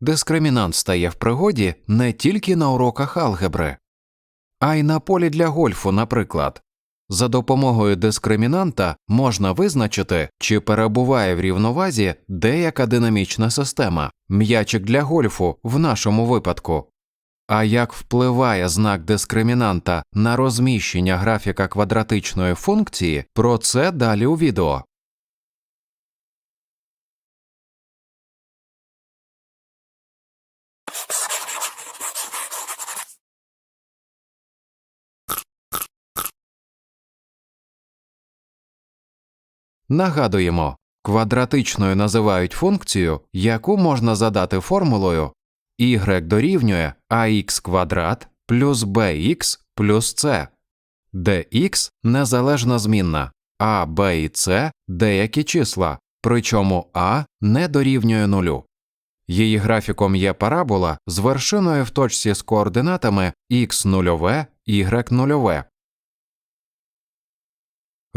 дискримінант стає в пригоді не тільки на уроках алгебри, а й на полі для гольфу, наприклад. За допомогою дискримінанта можна визначити, чи перебуває в рівновазі деяка динамічна система, м'ячик для гольфу в нашому випадку. А як впливає знак дискримінанта на розміщення графіка квадратичної функції, про це далі у відео. Нагадуємо, квадратичною називають функцію, яку можна задати формулою y дорівнює ax квадрат плюс bx плюс c, де x незалежна змінна, а b і c – деякі числа, причому a не дорівнює нулю. Її графіком є парабола з вершиною в точці з координатами x нульове, y нульове.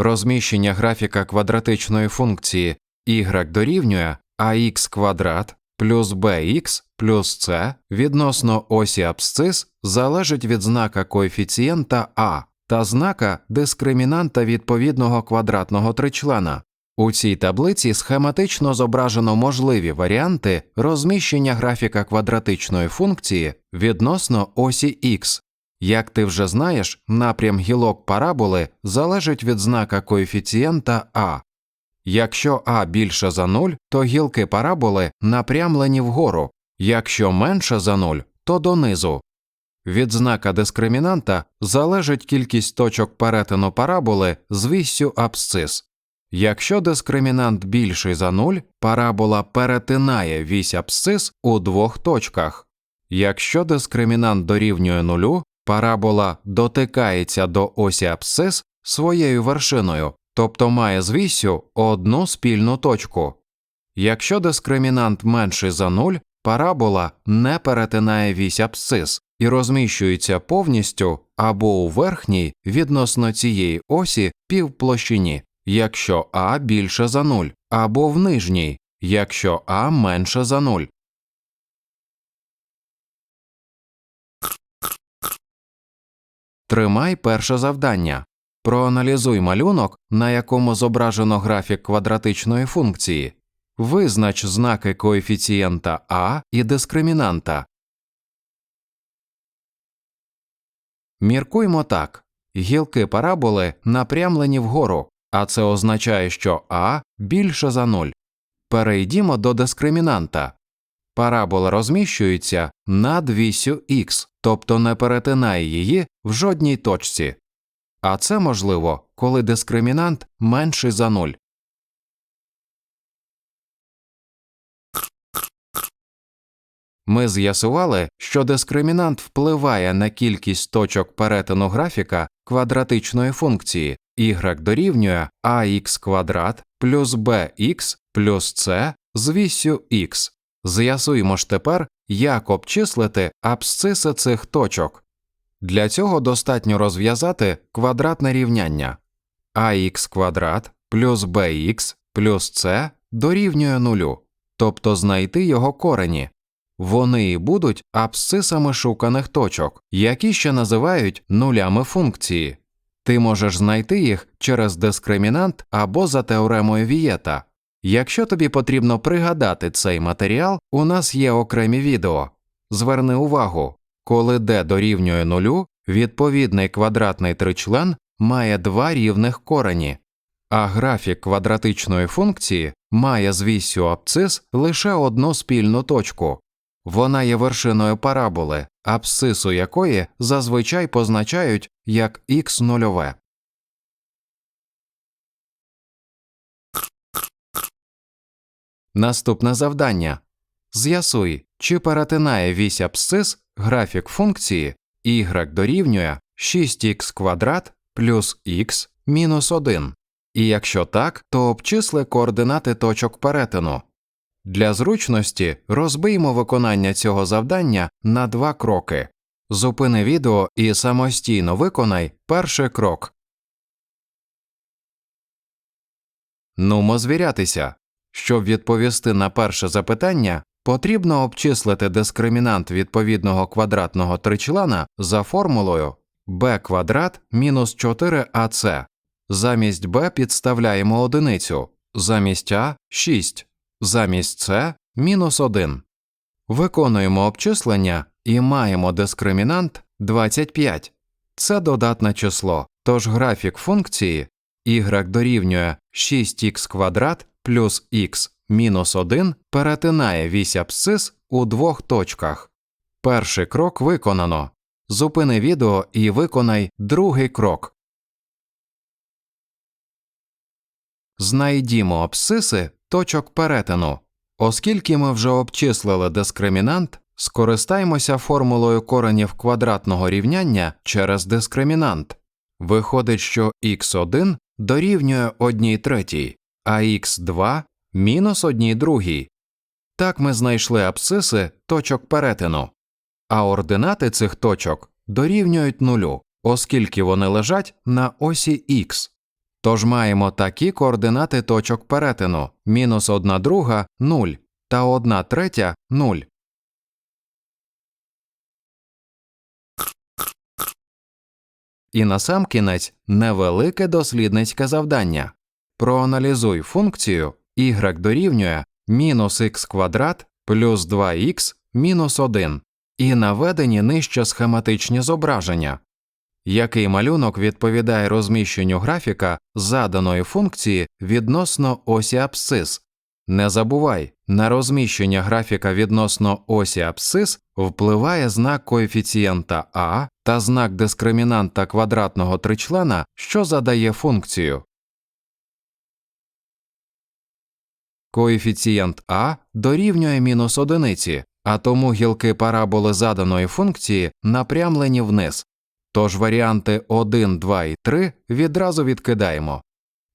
Розміщення графіка квадратичної функції y дорівнює ax квадрат плюс bx плюс c відносно осі абсцис залежить від знака коефіцієнта а та знака дискримінанта відповідного квадратного тричлена. У цій таблиці схематично зображено можливі варіанти розміщення графіка квадратичної функції відносно осі x. Як ти вже знаєш, напрям гілок параболи залежить від знака коефіцієнта а. Якщо а більше за 0, то гілки параболи напрямлені вгору, якщо менше за 0, то донизу. Від знака дискримінанта залежить кількість точок перетину параболи з віссю абсцис. Якщо дискримінант більший за 0, парабола перетинає вісь абсцис у двох точках. Якщо дискримінант дорівнює нулю, парабола дотикається до осі абсцис своєю вершиною, тобто має з вісю одну спільну точку. Якщо дискримінант менший за 0, парабола не перетинає вісь абсцис і розміщується повністю або у верхній відносно цієї осі півплощині, якщо а більше за 0, або в нижній, якщо а менше за 0. Тримай перше завдання. Проаналізуй малюнок, на якому зображено графік квадратичної функції. Визнач знаки коефіцієнта а і дискримінанта. Міркуймо так. Гілки параболи напрямлені вгору, а це означає, що а більше за 0. Перейдімо до дискримінанта. Парабола розміщується над вісю х, тобто не перетинає її в жодній точці. А це можливо, коли дискримінант менший за 0. Ми з'ясували, що дискримінант впливає на кількість точок перетину графіка квадратичної функції y дорівнює ax квадрат плюс bx плюс c з вісю x. З'ясуємо ж тепер, як обчислити абсциси цих точок. Для цього достатньо розв'язати квадратне рівняння ax квадрат плюс bx плюс c дорівнює нулю, тобто знайти його корені. Вони і будуть абсцисами шуканих точок, які ще називають нулями функції. Ти можеш знайти їх через дискримінант або за теоремою Вієта. Якщо тобі потрібно пригадати цей матеріал, у нас є окремі відео. Зверни увагу, коли d дорівнює нулю, відповідний квадратний тричлен має два рівних корені, а графік квадратичної функції має з вісю абцис лише одну спільну точку. Вона є вершиною параболи, абсцису якої зазвичай позначають як х нульове. Наступне завдання. З'ясуй, чи перетинає вісь абсцис графік функції y дорівнює 6х квадрат плюс х мінус 1. І якщо так, то обчисли координати точок перетину. Для зручності розбиймо виконання цього завдання на два кроки. Зупини відео і самостійно виконай перший крок. Нумо звірятися. Щоб відповісти на перше запитання, Потрібно обчислити дискримінант відповідного квадратного тричлена за формулою b квадрат мінус 4ac. Замість b підставляємо одиницю, замість a – 6, замість c – мінус 1. Виконуємо обчислення і маємо дискримінант 25. Це додатне число, тож графік функції y дорівнює 6х квадрат плюс х мінус 1 перетинає вісь абсцис у двох точках. Перший крок виконано. Зупини відео і виконай другий крок. Знайдімо абсциси точок перетину. Оскільки ми вже обчислили дискримінант, скористаймося формулою коренів квадратного рівняння через дискримінант. Виходить, що х1 дорівнює 1 третій, а х2 мінус 1 другій. Так ми знайшли абсциси точок перетину. А ординати цих точок дорівнюють нулю, оскільки вони лежать на осі х. Тож маємо такі координати точок перетину мінус 1 друга 0 та 1 третя 0. І насамкінець невелике дослідницьке завдання. Проаналізуй функцію y дорівнює мінус х квадрат плюс 2х мінус 1 і наведені нижче схематичні зображення. Який малюнок відповідає розміщенню графіка заданої функції відносно осі абсцис? Не забувай, на розміщення графіка відносно осі абсцис впливає знак коефіцієнта а та знак дискримінанта квадратного тричлена, що задає функцію. Коефіцієнт а дорівнює мінус одиниці, а тому гілки параболи заданої функції напрямлені вниз. Тож варіанти 1, 2 і 3 відразу відкидаємо.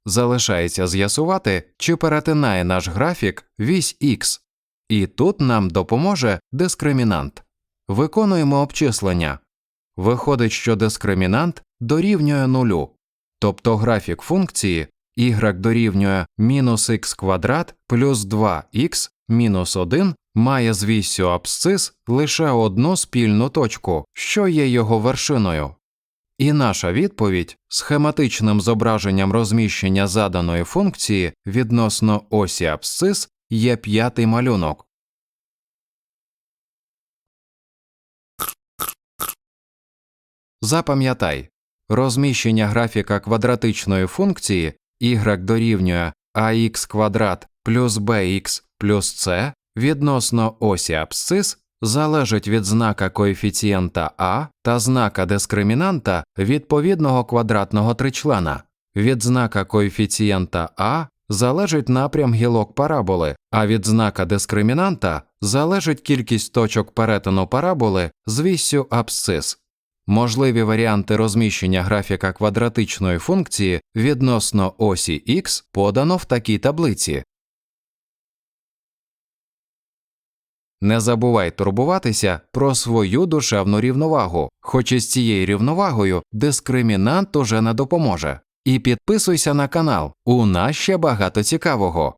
Залишається з'ясувати, чи перетинає наш графік вісь х. І тут нам допоможе дискримінант. Виконуємо обчислення. Виходить, що дискримінант дорівнює нулю, тобто графік функції y дорівнює мінус х квадрат плюс 2х мінус 1 має з віссю абсцис лише одну спільну точку, що є його вершиною. І наша відповідь схематичним зображенням розміщення заданої функції відносно осі абсцис є п'ятий малюнок. Запам'ятай, розміщення графіка квадратичної функції y дорівнює ax квадрат плюс bx плюс c відносно осі абсцис залежить від знака коефіцієнта а та знака дискримінанта відповідного квадратного тричлена. Від знака коефіцієнта а залежить напрям гілок параболи, а від знака дискримінанта залежить кількість точок перетину параболи з віссю абсцис. Можливі варіанти розміщення графіка квадратичної функції відносно осі х подано в такій таблиці. Не забувай турбуватися про свою душевну рівновагу, хоч із цією рівновагою дискримінант уже не допоможе. І підписуйся на канал, у нас ще багато цікавого.